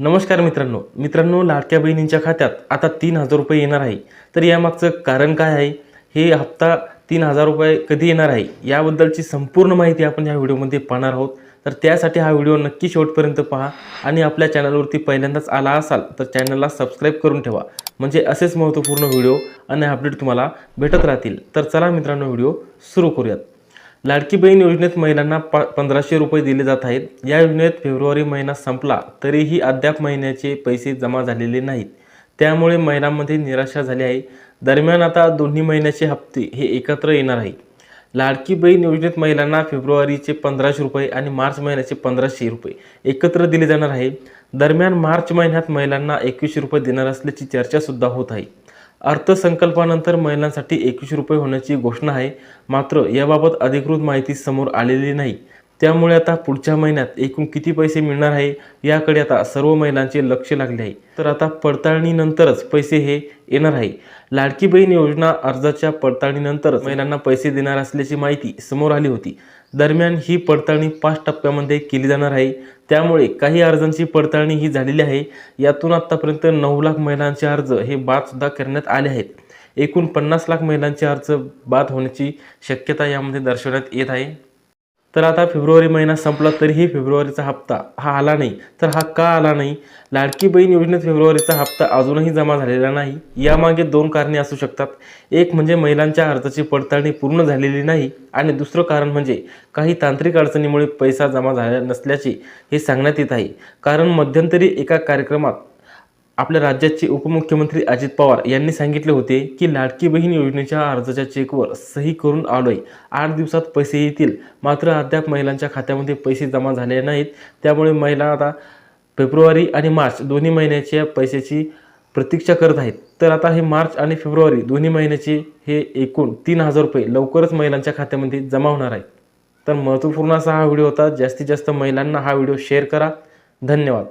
नमस्कार मित्रांनो. मित्रांनो लाडक्या बहिणींच्या खात्यात आता तीन हजार रुपये येणार आहे. तर यामागचं कारण काय आहे? हे हप्ता तीन हजार रुपये कधी येणार आहे? याबद्दलची संपूर्ण माहिती आपण या व्हिडिओमध्ये पाहणार आहोत. तर त्यासाठी हा व्हिडिओ नक्की शेवटपर्यंत पहा आणि आपल्या चॅनलवरती पहिल्यांदाच आला असाल तर चॅनलला सबस्क्राईब करून ठेवा. म्हणजे असेच महत्त्वपूर्ण व्हिडिओ आणि अपडेट तुम्हाला भेटत राहतील. तर चला मित्रांनो व्हिडिओ सुरू करूयात. लाडकी बहीण योजनेत महिलांना प पंधराशे रुपये दिले जात आहेत. या योजनेत फेब्रुवारी महिना संपला तरीही अद्याप महिन्याचे पैसे जमा झालेले नाहीत. त्यामुळे महिलांमध्ये निराशा झाली आहे. दरम्यान आता दोन्ही महिन्याचे हप्ते हे एकत्र येणार आहे लाडकी बहीण योजनेत महिलांना फेब्रुवारीचे पंधराशे रुपये आणि मार्च महिन्याचे पंधराशे रुपये एकत्र दिले जाणार आहे. दरम्यान मार्च महिन्यात महिलांना एकवीसशे रुपये देणार असल्याची चर्चासुद्धा होत आहे. अर्थसंकल्पानंतर महिलांसाठी एकवीस रुपये होण्याची घोषणा आहे. मात्र याबाबत अधिकृत माहिती समोर आलेली नाही. त्यामुळे आता पुढच्या महिन्यात एकूण किती पैसे मिळणार आहे याकडे आता सर्व महिलांचे लक्ष लागले आहे. तर आता पडताळणीनंतरच पैसे हे येणार आहे. लाडकी बहीण योजना अर्जाच्या पडताळणीनंतरच महिलांना पैसे देणार असल्याची माहिती समोर आली होती. दरम्यान ही पडताळणी पाच टप्प्यामध्ये केली जाणार आहे. त्यामुळे काही अर्जांची पडताळणी ही झालेली आहे. यातून आत्तापर्यंत नऊ लाख महिलांचे अर्ज हे बादसुद्धा करण्यात आले आहेत. एकूण पन्नास लाख महिलांचे अर्ज बाद होण्याची शक्यता यामध्ये दर्शवण्यात येत आहे. तर आता फेब्रुवारी महिना संपला तरीही फेब्रुवारीचा हप्ता हा आला नाही. तर हा का आला नाही? लाडकी बहीण योजनेत फेब्रुवारीचा हप्ता अजूनही जमा झालेला नाही. यामागे दोन कारणे असू शकतात. एक म्हणजे महिलांच्या अर्जाची पडताळणी पूर्ण झालेली नाही आणि दुसरं कारण म्हणजे काही तांत्रिक अडचणीमुळे पैसा जमा झाला नसल्याचे हे सांगण्यात येत आहे. कारण मध्यंतरी एका कार्यक्रमात आपल्या राज्याचे उपमुख्यमंत्री अजित पवार यांनी सांगितले होते की लाडकी बहीण योजनेच्या अर्जाच्या चेकवर सही करून आलोय. आठ दिवसात पैसे येतील. मात्र अद्याप महिलांच्या खात्यामध्ये पैसे जमा झाले नाहीत. त्यामुळे महिला आता फेब्रुवारी आणि मार्च दोन्ही महिन्याच्या पैशाची प्रतीक्षा करत आहेत. तर आता हे मार्च आणि फेब्रुवारी दोन्ही महिन्याचे हे एकूण तीन हजार रुपये लवकरच महिलांच्या खात्यामध्ये जमा होणार आहेत. तर महत्त्वपूर्ण असा हा व्हिडिओ होता. जास्तीत जास्त महिलांना हा व्हिडिओ शेअर करा. धन्यवाद.